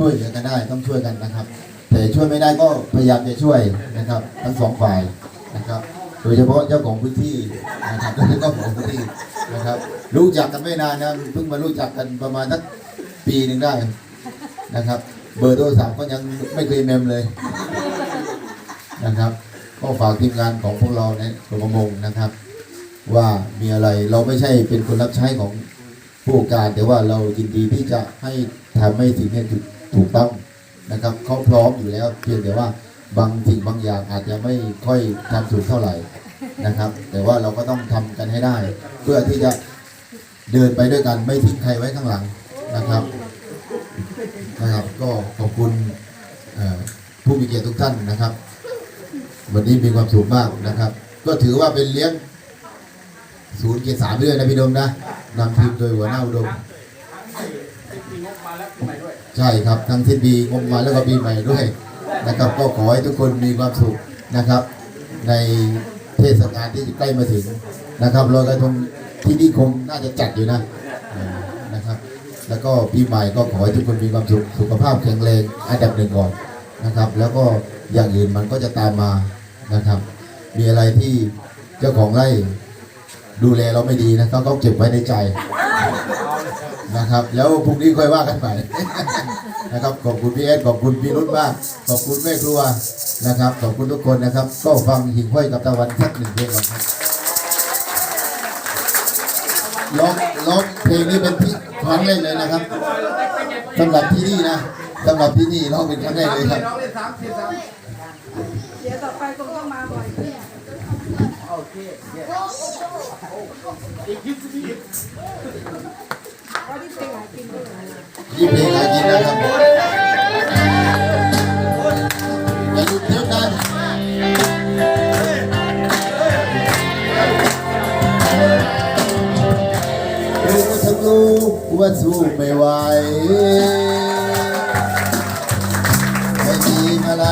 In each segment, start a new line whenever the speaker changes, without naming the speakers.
ช่วยเหลือกันได้ต้องช่วยกันนะครับ แต่ช่วยไม่ได้ก็พยายามจะช่วยนะครับ ทั้งสองฝ่ายนะครับ โดยเฉพาะเจ้าของพื้นที่นะครับและเจ้าของพื้นที่นะครับ รู้จักกันไม่นานนะเพิ่งมารู้จักกันประมาณสักปีหนึ่งได้นะครับ เบอร์โทรศัพท์ก็ยังไม่เคยเมมเลยนะครับก็ฝากทีมงานของพวกเราในกรมประมงนะครับ ว่ามีอะไรเราไม่ใช่เป็นคนรับใช้ของผู้การแต่ว่าเรายินดีที่จะให้ทำให้สิ่งนี้ถูก ถูกต้องนะครับเขาพร้อมอยู่แล้ว เพียงแต่ว่าบางสิ่งบางอย่างอาจจะไม่ค่อยทำถูกเท่าไหร่นะครับ แต่ว่าเราก็ต้องทำกันให้ได้ เพื่อที่จะเดินไปด้วยกันไม่ทิ้งใครไว้ข้างหลังนะครับนะครับ ก็ขอบคุณผู้มีเกียรติทุกท่านนะครับ วันนี้มีความสุขมากนะครับ ก็ถือว่าเป็นเลี้ยงศูนย์เกียรติสามไปด้วยนะพี่ดมนะนำทีมโดยหัวหน้าอุดม ใช่ครับทั้งที่ดีงบมาแล้วก็ปีใหม่ด้วยนะครับ ก็ขอให้ทุกคนมีความสุขนะครับ ในเทศกาลที่ใกล้มาถึงนะครับลอยกระทงที่นี่คงน่าจะจัดอยู่นะนะครับ แล้วก็ปีใหม่ก็ขอให้ทุกคนมีความสุขสุขภาพแข็งแรงอันดับหนึ่งก่อนนะครับ แล้วก็อย่างอื่นมันก็จะตามมานะครับ มีอะไรที่เจ้าของไร่ดูแลเราไม่ดีนะเขาก็เก็บไว้ในใจ นะครับแล้วพรุ่งนี้ค่อยว่ากันใหม่นะครับขอบคุณพี่เอสขอบคุณพี่รุ่นมาก ขอบคุณแม่ครัวนะครับ ขอบคุณทุกคนนะครับ ก็ฟังหิ่งห้อยกับตะวันสักหนึ่งเพลงก่อนครับร้องร้องเพลงนี้เป็นที่ครั้งแรกเลยนะครับสำหรับที่นี่นะสำหรับที่นี่ร้องเป็นครั้งแรกเลยครับ
เดี๋ยวต่อไปคงต้องมาบ่อยขึ้นเพราะที่เพลงหากินด้ว ยี่
เพลงหากินนะครับอย่าหยุดเดี๋ยวนะรู้ทั้งรู้ว่าสู้ไม่ไหวไม่มีอะไร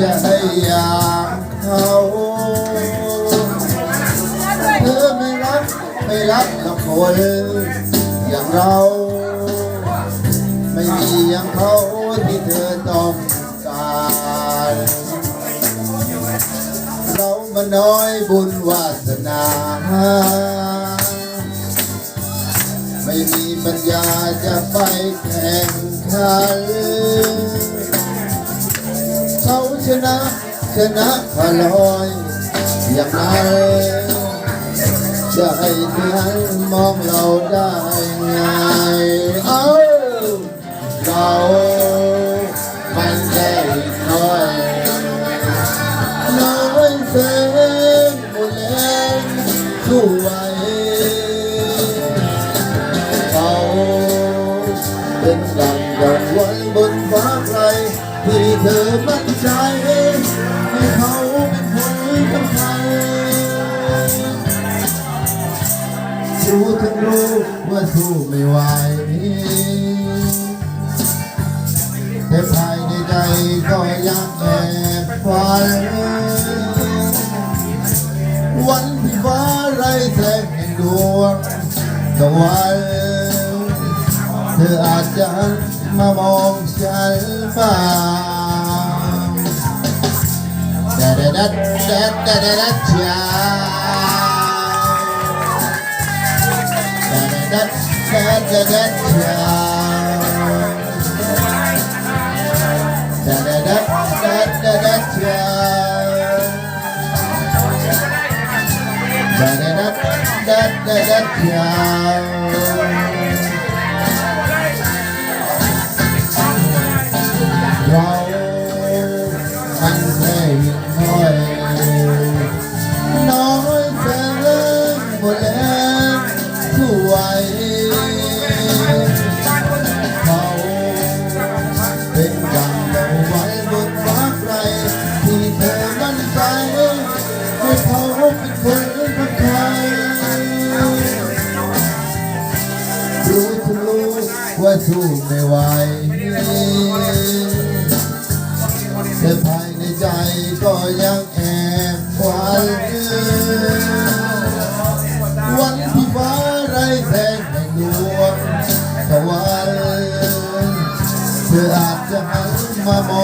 จะให้อยากเขาเธอไม่รักไม่รักกับคน อย่างเรา ไม่มีอย่างเขาที่เธอต้องการเรามาน้อยบุญวาสนา ไม่มีปัญญาจะไปแข่งขันเขาชนะชนะพลอยอย่างนั้น จะให้เธอมองเราได้ไงเอ้าเรามันแค่น้อยน้อยแสนหมดแรงสู้ไหวเขาเป็นดังดอกวันบนฟ้าไกลที่เธอมัน สู้ไม่ไหวแต่ภายในใจก็ยังแอบฝันวันที่ฟ้าไร้แสงแห่งดวงตะวันเธออาจจะหันมามองฉันบ้างดาดาดาดาดาดาดา da da da da da รรู้ทั้งรู้ว่าสู้ไม่ไหวแต่ภายในใจก็ยังแอบหวันวันที่ฟ้าไร้แสงแห่งดวงตะวันเธออาจจะหันมามอง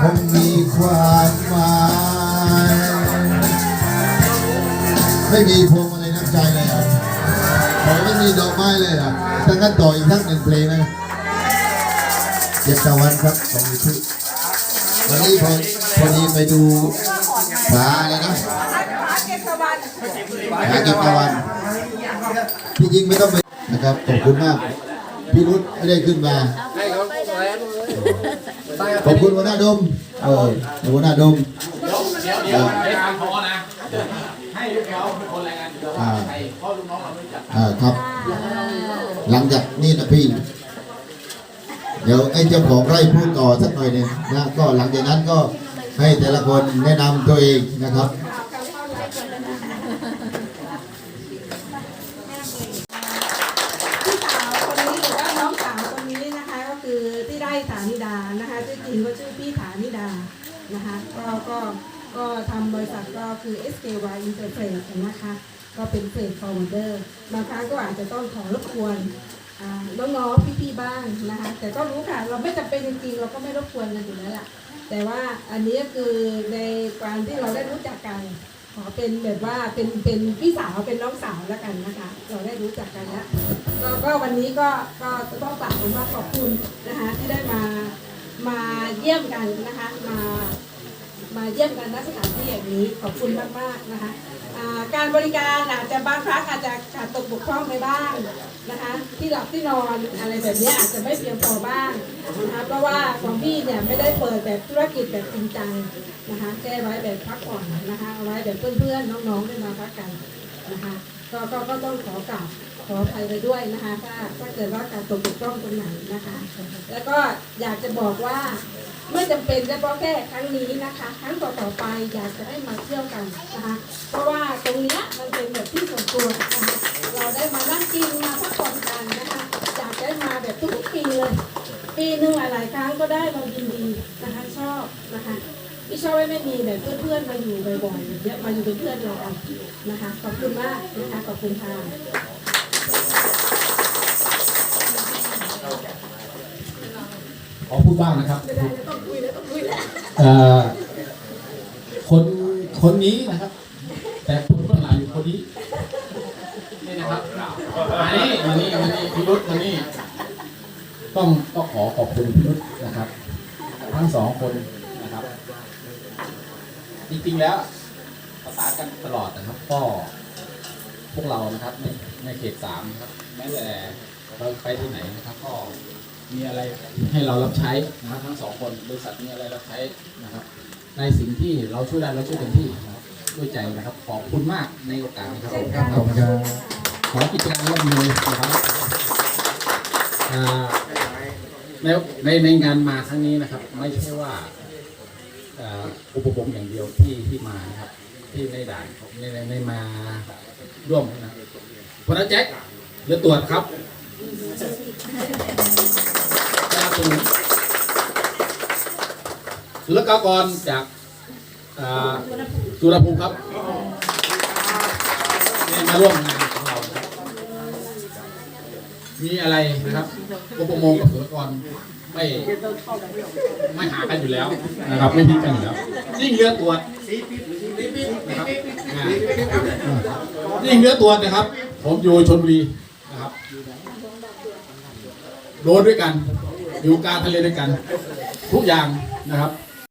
คงมีความหมายไม่มีพวงมาลัยน้ำใจเลยอะขอไม่มีดอกไม้เลยอะถ้างั้นต่ออีกสักหนึ่งเพลงนะเจ็ดตะวันครับของมิทุวันนี้พอพอดีไปดูผาอะไรนะ
หาเก็บสวรรค์
หาเก็บตะวันที่จริงไม่ต้องไปนะครับขอบคุณมากพี่รุธไม่ได้ขึ้นมา ขอบคุณหัวหน้าดมเออหัวหน้าดม
เดี๋ยวเดี๋ยวให้ทางพอนะ ให้ลูกน้องเป็นคนรายงานตัว
อ่า
ใครพราะลูกน้องเราไม่จัก
อ่าครับ หลังจากนี้นะพี่ เดี๋ยวไอ้เจ้าของไร่พูดต่อสักหน่อยหนึงนะก็หลังจากนั้นก็ให้แต่ละคนแนะนำตัวเองนะครับ
พี่สาวคนนี้หรือว่าน้องสาวคนนี้นะคะ ก็คือที่ได้ฐานิดานะคะชื่อจริงก็ชื่อพี่ฐานิดา นะคะก็ก็ก็ทำบริษัทก็คือ SKY Interface นะคะก็เป็นเฟสฟอร์เดอร์บางครั้งก็อาจจะต้องขอรบกวนอ่าน้องๆพี่ๆบ้างนะคะแต่ก็รู้ค่ะเราไม่จำเป็นจริงๆเราก็ไม่รบกวนกันอยู่แล้วล่ะแต่ว่าอันนี้คือในการที่เราได้รู้จักกันขอเป็นแบบว่าเป็นเป็นพี่สาวเป็นน้องสาวแล้วกันนะคะ เราได้รู้จักกันแล้วก็วันนี้ก็ก็จะต้องฝากผมว่าขอบคุณนะคะที่ได้มา มาเยี่ยมกันนะคะ มามาเยี่ยมกันณสถานที่อย่างนี้ขอบคุณมากๆนะคะการบริการอาจจะบางครั้งอาจจะขาดตกบกพร่องไปบ้างนะคะ ที่หลับที่นอนอะไรแบบนี้อาจจะไม่เพียงพอบ้างนะคะเพราะว่าของพี่เนี่ยไม่ได้เปิดแบบธุรกิจแบบจริงจังนะคะแค่ไว้แบบพักผ่อนนะคะเอาไว้แบบเพื่อนๆน้องๆได้มาพักกันนะคะก็ก็ก็ต้องขอกราบ ขออภัยไปด้วยนะคะถ้าถ้าเกิดว่าการตกบกพร่องตรงไหนนะคะ แล้วก็อยากจะบอกว่าไม่จำเป็นเฉพาะแค่ครั้งนี้นะคะ ครั้งต่อๆไปอยากจะให้มาเที่ยวกันนะคะ เพราะว่าตรงเนี้ยมันเป็นแบบที่ส่วนตัวนะคะเราได้มานั่งกินมาพักผ่อนกันนะคะอยากได้มาแบบทุกๆปีเลยปีหนึ่งหลายๆครั้งก็ได้เรายินดีนะคะชอบนะคะพี่ชอบไม่มีแบบเพื่อนๆมาอยู่บ่อยๆอย่างเงี้ยมาอยู่เป็นเพื่อนเรานะคะขอบคุณมากนะคะขอบคุณค่ะ
ขอพูดบ้างนะครับ
ไม่ได้แล้วต้องคุยแล้วต้องคุยแล้ว
เอ่อคนคนนี้นะครับ แต่คนเบื้องหลังอยู่คนนี้นี่นะครับมานี่มานี่มานี่พิรุษมานี่ต้องต้องขอขอบคุณพิรุษนะครับ ทั้งสองคนนะครับ จริงๆแล้วประสานกันตลอดนะครับ ก็พวกเรานะครับในในเขตสามนะครับแม้แต่เราไปที่ไหนนะครับ ก็ มีอะไรให้เรารับใช้นะครับทั้งสองคนบริษัทมีอะไรรับใช้นะครับ ในสิ่งที่เราช่วยได้เราช่วยเต็มที่นะครับด้วยใจนะครับขอบคุณมากในโอกาสนี้ครับผมครับผมครับขอกิจการร่วมมือนะครับในในในงานมาครั้งนี้นะครับ ไม่ใช่ว่าอุปกรณ์อย่างเดียวที่ที่มานะครับ ที่ในด่านในในในมาร่วมนะพนักแจ็คเรือตรวจครับ ศุลกากรจากสุรภูมิครับมาร่วมงานของเรามีอะไรนะครับอุปโมงกับศุลกากรไม่ไม่หากันอยู่แล้วนะครับไม่ทิ้งกันอยู่แล้วยิ่งเรือตรวจนะครับอ่ายิ่งเรือตรวจนะครับ ผมอยู่ชนบุรีนะครับโดนด้วยกัน อยู่กลางทะเลด้วยกัน ทุกอย่างนะครับ